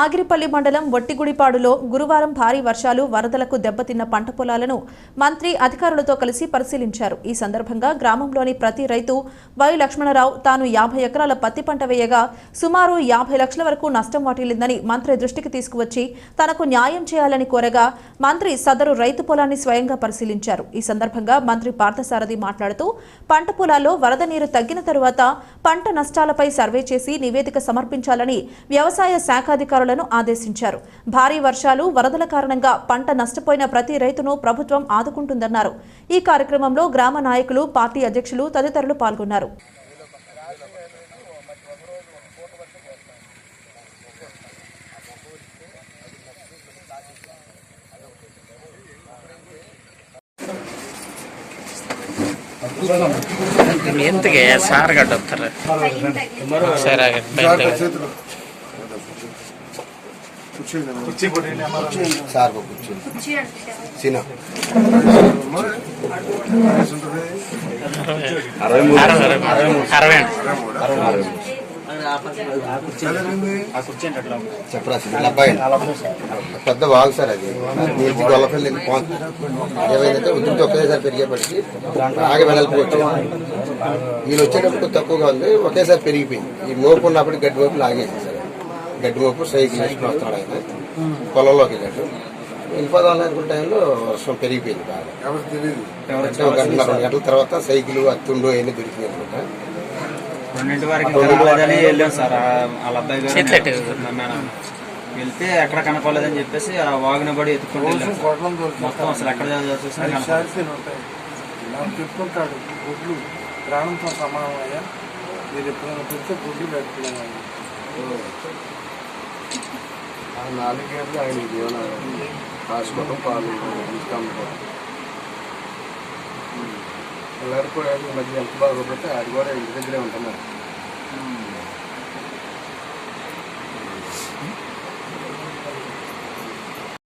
ఆగిరిపల్లి మండలం వట్టిగుడిపాడులో గురువారం భారీ వర్షాలు వరదలకు దెబ్బతిన్న పంట పొలాలను మంత్రి అధికారులతో కలిసి పరిశీలించారు. ఈ సందర్భంగా గ్రామంలోని ప్రతి రైతు వై లక్ష్మణరావు తాను యాభై ఎకరాల పత్తి పంట వేయగా సుమారు యాభై లక్షల వరకు నష్టం వాటిల్లిందని మంత్రి దృష్టికి తీసుకువచ్చి తనకు న్యాయం చేయాలని కోరగా మంత్రి సదరు రైతు పొలాన్ని స్వయంగా పరిశీలించారు. ఈ సందర్భంగా మంత్రి పార్థసారథి మాట్లాడుతూ పంట పొలాల్లో వరద నీరు తగ్గిన తరువాత పంట నష్టాలపై సర్వే చేసి నివేదిక సమర్పించాలని వ్యవసాయ శాఖాధికారులను ఆదేశించారు భారీ వర్షాలు వరదల కారణంగా పంట నష్టపోయిన ప్రతి రైతును ప్రభుత్వం ఆదుకుంటుందన్నారు ఈ కార్యక్రమంలో గ్రామ నాయకులు పార్టీ అధ్యక్షులు తదితరులు పాల్గొన్నారు ಎಂತಗೆ ಸಾರ್ ಗಡ್ಡ ಹೋಗ್ತಾರೆ ಸರ್ చేతులు సార్ కూర్చోండి చిన్న అరవై చెప్పరా చిన్న అబ్బాయి. పెద్ద వాగు సార్ అది. నీటి గొల్లపల్లి ఏమైందంటే ఉద్యోగం ఒకేసారి పెరిగేపటికి బాగా వెడల్పుకొచ్చు వీళ్ళు వచ్చేటప్పుడు తక్కువగా ఉంది ఒకేసారి పెరిగిపోయింది. ఈ మోపు ఉన్నప్పటికి గడ్డి మోపు సార్. గడ్డి మోపు సైకిల్ వేసుకుని వస్తాడు ఆయన. పొలంలోకి వెళ్ళాడు. వెళ్ళిపోదాం అనుకున్న టైంలో వర్షం పెరిగిపోయింది బాగా. ఒక రెండు గంటల తర్వాత సైకిల్ అత్తుండు అవన్నీ దొరికినాయి అనమాట రెండింటి వరకు వెళ్ళాం. సార్. వాళ్ళ అబ్బాయి వెళ్తే ఎక్కడ కనపడలేదని చెప్పేసి ఆ వాగిన పడి ఎత్తుకుంటూ. మొత్తం అసలు ఎక్కడ చూసినా చెప్పుకుంటాడు గుడ్లు ప్రాణంతో సమానం అయ్యా మీరు ఎప్పుడైనా పెడితే గుడ్లు పెట్టుకున్నాను ఆ నాలుగేళ్ళు ఆయన జీవనం హాస్పిటల్ పాలు ఇస్తాం పిల్లలు కూడా మధ్య ఎంత బాగోకపోతే అది కూడా ఇంటి దగ్గరే ఉంటున్నారు.